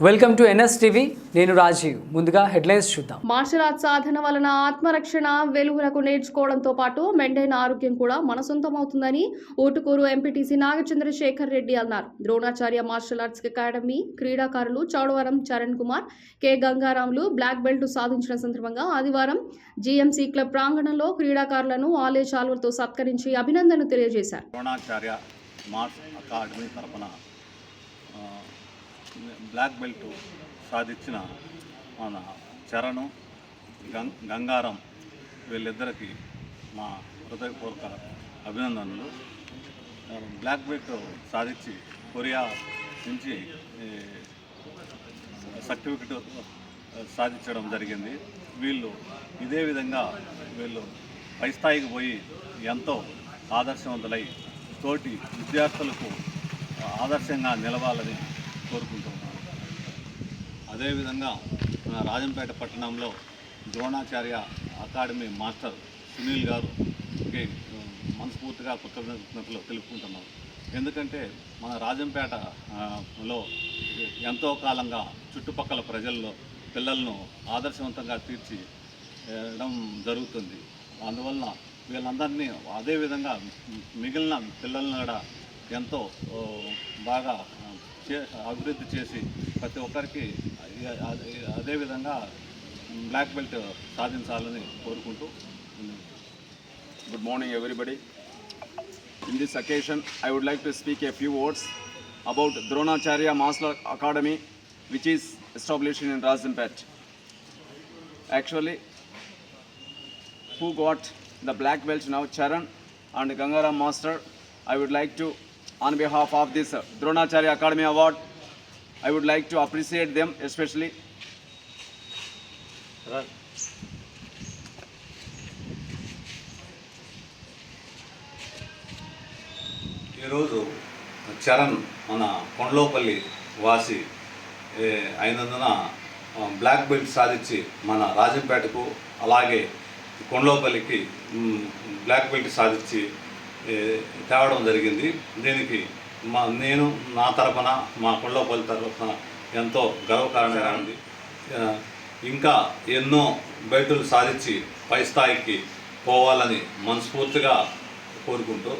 Welcome to NS TV. నేను రాజీవ్. ముందుగా headlines చూద్దాం. మార్షల్ ఆర్ట్స్ సాధన వలన ఆత్మరక్షణ వెలుగులకు నేర్చుకోవడంతో పాటు మెండైన ఆరోగ్యం కూడా మన సొంతమవుతుందని ఊటుకూరు ఎంపీటీసీ నాగచంద్రశేఖర్ రెడ్డి అన్నారు. ద్రోణాచార్య మార్షల్ ఆర్ట్స్ అకాడమీ క్రీడాకారులు Chowdavaram Charan Kumar K Gangaramulu black belt సాధించిన సందర్భంగా ఆదివారం జీఎంసీ క్లబ్ ప్రాంగణంలో క్రీడాకారులను ఆలయ చాలువలతో సత్కరించి అభినందనలు తెలియజేశారు. ద్రోణాచార్య మార్స్ అకాడమీ తరపున ఆ, బ్లాక్ బెల్ట్ సాధించిన మన చరణు గం గంగారం వీళ్ళిద్దరికి మా హృదయపూర్వక అభినందనలు. బ్లాక్ బెల్ట్ సాధించి కొరియా నుంచి సర్టిఫికెట్ సాధించడం జరిగింది. వీళ్ళు ఇదే విధంగా వీళ్ళు పై స్థాయికి పోయి ఎంతో ఆదర్శవంతులై తోటి విద్యార్థులకు ఆదర్శంగా నిలవాలని కోరుకుంటున్నాను అదేవిధంగా మన రాజంపేట పట్టణంలో ద్రోణాచార్య అకాడమీ మాస్టర్ సునీల్ గారుకి మనస్ఫూర్తిగా కృతజ్ఞతలు తెలుపుకుంటున్నారు ఎందుకంటే మన రాజంపేట లో ఎంతో కాలంగా చుట్టుపక్కల ప్రజల్లో పిల్లలను ఆదర్శవంతంగా తీర్చి వేయడం జరుగుతుంది. అందువలన వీళ్ళందరినీ అదేవిధంగా మిగిలిన పిల్లలను కూడా ఎంతో బాగా చే అభివృద్ధి చేసి ప్రతి ఒక్కరికి అదేవిధంగా బ్లాక్ బెల్ట్ సాధించాలని కోరుకుంటూ good morning everybody in this occasion I would like to speak a few words about Dronacharya master academy which is established in Rajampet actually who got the black belt now Charan and Gangaram master I would like to on behalf of this Dronacharya academy award I would like to appreciate them especially. ఈరోజు చరణ్ మన కొండలోపల్లి వాసి అయినందున black belt సాధించి మన రాజంపేటకు అలాగే కొండలోపల్లికి black belt సాధించి తేవడం జరిగింది. దీనికి మా నేను నా తరపున మా కొండలోపల్లి తరపున ఎంతో గర్వకారణంగా ఉంది ఇంకా ఎన్నో బయటలు సాధించి పై స్థాయికి పోవాలని మనస్ఫూర్తిగా కోరుకుంటూ